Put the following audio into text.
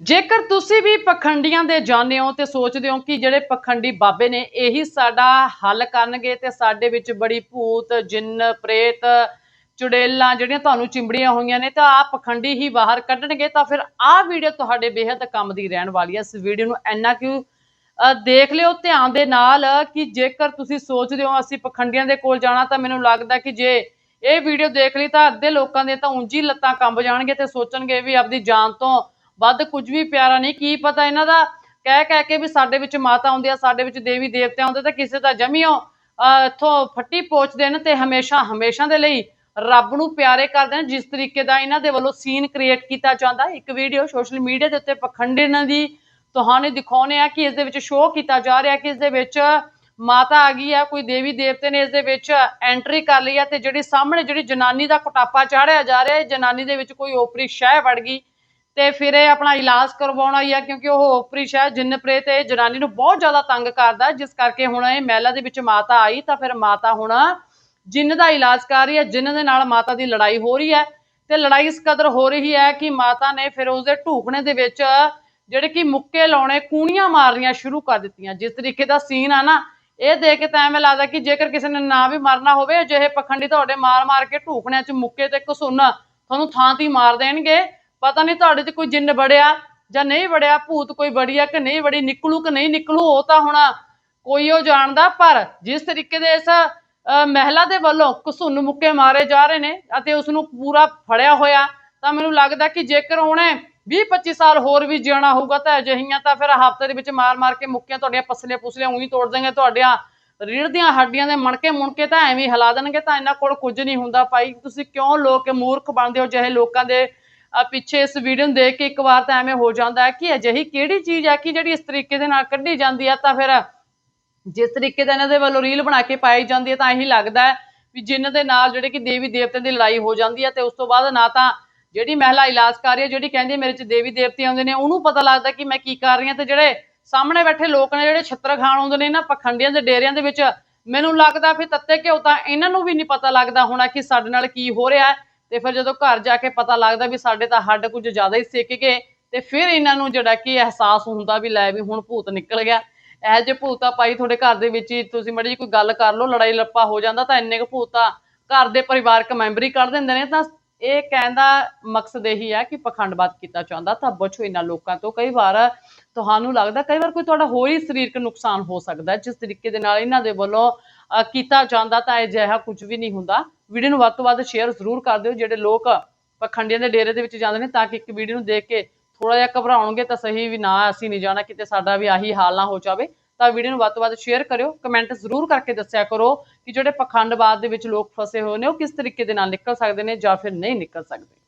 ਜੇਕਰ ਤੁਸੀਂ ਵੀ ਪਖੰਡੀਆਂ ਦੇ ਜਾਣਦੇ ਹੋ ਤੇ ਸੋਚਦੇ ਹੋ ਕਿ ਜਿਹੜੇ ਪਖੰਡੀ ਬਾਬੇ ਨੇ ਇਹੀ ਸਾਡਾ ਹੱਲ ਕਰਨਗੇ ਤੇ ਸਾਡੇ ਵਿੱਚ ਬੜੀ ਭੂਤ, ਜਿੰਨ, ਪ੍ਰੇਤ, ਚੁੜੇਲਾਂ ਜਿਹੜੀਆਂ ਤੁਹਾਨੂੰ ਚਿੰਬੜੀਆਂ ਹੋਈਆਂ ਨੇ ਤਾਂ ਆ ਪਖੰਡੀ ਹੀ ਬਾਹਰ ਕੱਢਣਗੇ ਤਾਂ ਫਿਰ ਆਹ ਵੀਡੀਓ ਤੁਹਾਡੇ ਬੇਹੱਦ ਕੰਮ ਦੀ ਰਹਿਣ ਵਾਲੀ ਹੈ। ਇਸ ਵੀਡੀਓ ਨੂੰ ਇੰਨਾ ਕਿਉਂ ਦੇਖ ਲਿਓ ਧਿਆਨ ਦੇ ਨਾਲ ਕਿ ਜੇਕਰ ਤੁਸੀਂ ਸੋਚਦੇ ਹੋ ਅਸੀਂ ਪਖੰਡੀਆਂ ਦੇ ਕੋਲ ਜਾਣਾ ਤਾਂ ਮੈਨੂੰ ਲੱਗਦਾ ਕਿ ਜੇ ਇਹ ਵੀਡੀਓ ਦੇਖ ਲਈ ਤਾਂ ਅੱਧੇ ਲੋਕਾਂ ਦੇ ਤਾਂ ਉਂਝੀ ਲੱਤਾਂ ਕੰਬ ਜਾਣਗੇ ਤੇ ਸੋਚਣਗੇ ਵੀ ਆਪਦੀ ਜਾਨ ਤੋਂ ਵੱਧ ਕੁਝ ਵੀ ਪਿਆਰਾ ਨਹੀਂ ਕੀ ਪਤਾ ਇਹਨਾਂ ਦਾ? ਕਹਿ ਕਹਿ ਕੇ ਵੀ ਸਾਡੇ ਵਿੱਚ ਮਾਤਾ ਆਉਂਦੀ ਆ ਸਾਡੇ ਵਿੱਚ ਦੇਵੀ ਦੇਵਤੇ ਆਉਂਦੇ ਤਾਂ ਕਿਸੇ ਦਾ ਜਮੀਓ ਅਹ, ਇੱਥੋਂ ਫੱਟੀ ਪੋਚਦੇ ਨੇ ਤੇ ਹਮੇਸ਼ਾ ਹਮੇਸ਼ਾ ਦੇ ਲਈ ਰੱਬ ਨੂੰ ਪਿਆਰੇ ਕਰਦੇ ਨੇ। ਜਿਸ ਤਰੀਕੇ ਦਾ ਇਹਨਾਂ ਦੇ ਵੱਲੋਂ ਸੀਨ ਕ੍ਰੀਏਟ ਕੀਤਾ ਜਾਂਦਾ ਇੱਕ ਵੀਡੀਓ ਸੋਸ਼ਲ ਮੀਡੀਆ ਦੇ ਉੱਤੇ ਪਖੰਡਨਾਂ ਦੀ ਤੁਹਾਨੂੰ ਦਿਖਾਉਣੇ ਆ ਕਿ ਇਸ ਦੇ ਵਿੱਚ ਸ਼ੋਅ ਕੀਤਾ ਜਾ ਰਿਹਾ ਕਿ ਇਸ ਦੇ ਵਿੱਚ ਮਾਤਾ ਆ ਗਈ ਆ ਕੋਈ ਦੇਵੀ ਦੇਵਤੇ ਨੇ ਇਸ ਦੇ ਵਿੱਚ ਐਂਟਰੀ ਕਰ ਲਈ ਆ ਤੇ ਜਿਹੜੀ ਸਾਹਮਣੇ ਜਿਹੜੀ ਜਨਾਨੀ ਦਾ ਕੁਟਾਪਾ ਚਾੜਿਆ ਜਾ ਰਿਹਾ ਹੈ ਜਨਾਨੀ ਦੇ ਵਿੱਚ ਕੋਈ ਓਪਰੀ ਸ਼ਹਿ ਵੜ ਗਈ। ਤੇ ਫਿਰ ਇਹ ਆਪਣਾ ਇਲਾਜ ਕਰਵਾਉਣ ਆਈ ਆ, ਕਿਉਂਕਿ ਉਹ ਓਪਰਿਸ਼ ਹੈ ਜਿੰਨ ਪ੍ਰੇਤ ਇਹ ਜਨਾਨੀ ਨੂੰ ਬਹੁਤ ਜ਼ਿਆਦਾ ਤੰਗ ਕਰਦਾ, ਜਿਸ ਕਰਕੇ ਹੁਣ ਇਹ ਮਹਿਲਾ ਦੇ ਵਿੱਚ ਮਾਤਾ ਆਈ, ਤਾਂ ਫਿਰ ਮਾਤਾ ਹੁਣ ਜਿੰਨ ਦਾ ਇਲਾਜ ਕਰ ਰਹੀ ਹੈ ਜਿੰਨ ਦੇ ਨਾਲ ਮਾਤਾ ਦੀ ਲੜਾਈ ਹੋ ਰਹੀ ਹੈ ਤੇ ਲੜਾਈ ਇਸ ਕਦਰ ਹੋ ਰਹੀ ਹੈ ਕਿ ਮਾਤਾ ਨੇ ਫਿਰ ਉਸਦੇ ਢੂਕਣੇ ਦੇ ਵਿੱਚ ਜਿਹੜੇ ਕਿ ਮੁੱਕੇ ਲਾਉਣੇ, ਕੂਣੀਆਂ ਮਾਰਨੀਆਂ ਸ਼ੁਰੂ ਕਰ ਦਿੱਤੀਆਂ। ਜਿਸ ਤਰੀਕੇ ਦਾ ਸੀਨ ਆ ਨਾ, ਇਹ ਦੇਖ ਕੇ ਤਾਂ ਐਵੇਂ ਲੱਗਦਾ ਕਿ ਜੇਕਰ ਕਿਸੇ ਨੇ ਨਾ ਵੀ ਮਰਨਾ ਹੋਵੇ, ਅਜਿਹੇ ਪਖੰਡੀ ਤੁਹਾਡੇ ਮਾਰ ਮਾਰ ਕੇ ਢੂਕਣਿਆਂ 'ਚ ਮੁੱਕੇ ਤੇ ਘਸੁੰਨ ਤੁਹਾਨੂੰ ਥਾਂ ਤੀ ਮਾਰ ਦੇਣਗੇ। ਪਤਾ ਨਹੀਂ ਤੁਹਾਡੇ 'ਚ ਕੋਈ ਜਿੰਨ ਬੜਿਆ ਜਾਂ ਨਹੀਂ ਵੜਿਆ, ਭੂਤ ਕੋਈ ਬੜੀ ਆ ਕਿ ਨਹੀਂ ਬੜੀ ਨਿਕਲੂ ਕਿ ਨਹੀਂ ਨਿਕਲੂ, ਉਹ ਤਾਂ ਹੁਣ ਕੋਈ ਉਹ ਜਾਣਦਾ, ਪਰ ਜਿਸ ਤਰੀਕੇ ਦੇ ਇਸ ਮਹਿਲਾ ਦੇ ਵੱਲੋਂ ਘਸੁੰਨ ਮੁੱਕੇ ਮਾਰੇ ਜਾ ਰਹੇ ਨੇ ਅਤੇ ਉਸ ਨੂੰ ਪੂਰਾ ਫੜਿਆ ਹੋਇਆ, ਤਾਂ ਮੈਨੂੰ ਲੱਗਦਾ ਕਿ ਜੇਕਰ ਉਹਨੇ 20 25 ਸਾਲ ਹੋਰ ਵੀ ਜਿਉਣਾ ਹੋਊਗਾ ਤਾਂ ਅਜਿਹੀਆਂ ਤਾਂ ਫਿਰ ਹਫ਼ਤੇ ਦੇ ਵਿੱਚ ਮਾਰ ਮਾਰ ਕੇ ਮੁੱਕੀਆਂ ਤੁਹਾਡੀਆਂ ਪਸਲੀਆਂ ਪੁਸਲੀਆਂ ਉਹੀ ਤੋੜ ਦੇਣਗੇ ਤੁਹਾਡੀਆਂ ਰੀੜ ਦੀਆਂ ਹੱਡੀਆਂ ਦੇ ਮਣਕੇ ਮੁਣਕੇ ਤਾਂ ਐਵੇਂ ਹੀ ਹਿਲਾ ਦੇਣਗੇ, ਤਾਂ ਇਹਨਾਂ ਕੋਲ ਕੁਝ ਨਹੀਂ ਹੁੰਦਾ ਭਾਈ। ਤੁਸੀਂ ਕਿਉਂ ਲੋਕ ਮੂਰਖ ਬਣਦੇ ਹੋ ਜਿਹੇ ਲੋਕਾਂ ਦੇ ਪਿੱਛੇ ਇਸ ਵੀਡੀਓ ਨੂੰ ਦੇਖ ਕੇ ਇੱਕ ਵਾਰ ਤਾਂ ਐਵੇਂ ਹੋ ਜਾਂਦਾ ਹੈ ਕਿ ਅਜਿਹੀ ਕਿਹੜੀ ਚੀਜ਼ ਹੈ ਕਿ ਜਿਹੜੀ ਇਸ ਤਰੀਕੇ ਦੇ ਨਾਲ ਕੱਢੀ ਜਾਂਦੀ ਹੈ, ਤਾਂ ਫਿਰ ਜਿਸ ਤਰੀਕੇ ਦਾ ਇਹਨਾਂ ਦੇ ਵੱਲੋਂ ਰੀਲ ਬਣਾ ਕੇ ਪਾਈ ਜਾਂਦੀ ਹੈ, ਤਾਂ ਇਹੀ ਲੱਗਦਾ ਹੈ ਵੀ ਜਿਨ੍ਹਾਂ ਦੇ ਨਾਲ ਜਿਹੜੇ ਕਿ ਦੇਵੀ ਦੇਵਤਿਆਂ ਦੀ ਲੜਾਈ ਹੋ ਜਾਂਦੀ ਹੈ ਤੇ ਉਸ ਤੋਂ ਬਾਅਦ ਨਾ ਤਾਂ ਜਿਹੜੀ ਮਹਿਲਾ ਇਲਾਜ ਕਰ ਰਹੀ ਹੈ, ਜਿਹੜੀ ਕਹਿੰਦੀ ਮੇਰੇ ਚ ਦੇਵੀ ਦੇਵਤੇ ਆਉਂਦੇ ਨੇ, ਉਹਨੂੰ ਪਤਾ ਲੱਗਦਾ ਕਿ ਮੈਂ ਕੀ ਕਰ ਰਹੀ ਹਾਂ ਤੇ ਜਿਹੜੇ ਸਾਹਮਣੇ ਬੈਠੇ ਲੋਕ ਨੇ, ਜਿਹੜੇ ਛੱਤਰ ਖਾਣ ਆਉਂਦੇ ਨੇ, ਇਹਨਾਂ ਪਖੰਡੀਆਂ ਦੇ ਡੇਰਿਆਂ ਦੇ ਵਿੱਚ ਮੈਨੂੰ ਲੱਗਦਾ ਫਿਰ ਤੱਤੇ ਘਿਓ ਤਾਂ ਇਹਨਾਂ ਨੂੰ ਵੀ ਨਹੀਂ ਪਤਾ ਲੱਗਦਾ ਹੋਣਾ ਕਿ ਸਾਡੇ ਨਾਲ ਕੀ ਹੋ ਰਿਹਾ ਹੈ। ਤੇ ਫਿਰ ਜਦੋਂ ਘਰ ਜਾ ਕੇ ਪਤਾ ਲੱਗਦਾ ਵੀ ਸਾਡੇ ਤਾਂ ਹੱਡ ਕੁਝ ਜ਼ਿਆਦਾ ਹੀ ਸਿੱਕ ਗਏ, ਤੇ ਫਿਰ ਇਹਨਾਂ ਨੂੰ ਜਿਹੜਾ ਕਿ ਅਹਿਸਾਸ ਹੁੰਦਾ ਵੀ ਲੈ ਵੀ ਹੁਣ ਭੂਤ ਨਿਕਲ ਗਿਆ। ਇਹ ਜੇ ਭੂਤ ਪਾਈ ਤੁਹਾਡੇ ਘਰ ਦੇ ਵਿੱਚ ਹੀ ਤੁਸੀਂ ਮੜੀ ਕੋਈ ਗੱਲ ਕਰ ਲਓ, ਲੜਾਈ ਲੱਪਾ ਹੋ ਜਾਂਦਾ ਤਾਂ ਇੰਨੇ ਕੁ ਭੂਤ ਘਰ ਦੇ ਪਰਿਵਾਰਕ ਮੈਂਬਰ ਹੀ ਕੱਢ ਦਿੰਦੇ ਨੇ, ਤਾਂ ਇਹ ਕਹਿਣ ਦਾ ਮਕਸਦ ਇਹੀ ਹੈ ਕਿ ਪਖੰਡਵਾਦ ਕੀਤਾ ਚਾਹੁੰਦਾ ਤਾਂ ਬਚੋ ਇਹਨਾਂ ਲੋਕਾਂ ਤੋਂ। ਕਈ ਵਾਰ ਤੁਹਾਨੂੰ ਲੱਗਦਾ, ਕਈ ਵਾਰ ਕੋਈ ਤੁਹਾਡਾ ਹੋਰ ਹੀ ਸਰੀਰਕ ਨੁਕਸਾਨ ਹੋ ਸਕਦਾ, ਜਿਸ ਤਰੀਕੇ ਦੇ ਨਾਲ ਇਹਨਾਂ ਦੇ ਵੱਲੋਂ ਕੀਤਾ ਜਾਂਦਾ ਤਾਂ ਅਜਿਹਾ ਕੁਝ ਵੀ ਨਹੀਂ ਹੁੰਦਾ। ਵੀਡੀਓ ਨੂੰ ਵੱਧ ਤੋਂ ਵੱਧ ਸ਼ੇਅਰ ਜ਼ਰੂਰ ਕਰ ਦਿਓ, ਜਿਹੜੇ ਲੋਕ ਪਖੰਡੀਆਂ ਦੇ ਡੇਰੇ ਦੇ ਵਿੱਚ ਜਾਂਦੇ ਨੇ, ਤਾਂ ਕਿ ਇੱਕ ਵੀਡੀਓ ਨੂੰ ਦੇਖ ਕੇ ਥੋੜਾ ਜਿਹਾ ਘਬਰਾਉਣਗੇ ਤਾਂ ਸਹੀ ਵੀ ਨਾ, ਅਸੀਂ ਨਹੀਂ ਜਾਣਾ, ਕਿਤੇ ਸਾਡਾ ਵੀ ਆਹੀ ਹਾਲ ਨਾ ਹੋ ਜਾਵੇ। ਤਾਂ ਵੀਡੀਓ ਨੂੰ ਵੱਧ ਤੋਂ ਵੱਧ ਸ਼ੇਅਰ ਕਰਿਓ ਕਮੈਂਟ ਜ਼ਰੂਰ ਕਰਕੇ ਦੱਸਿਆ ਕਰੋ ਕਿ ਜਿਹੜੇ ਪਖੰਡਵਾਦ ਦੇ ਵਿੱਚ ਲੋਕ ਫਸੇ ਹੋਏ ਨੇ, ਉਹ ਕਿਸ ਤਰੀਕੇ ਦੇ ਨਾਲ ਨਿਕਲ ਸਕਦੇ ਨੇ ਜਾਂ ਫਿਰ ਨਹੀਂ ਨਿਕਲ ਸਕਦੇ।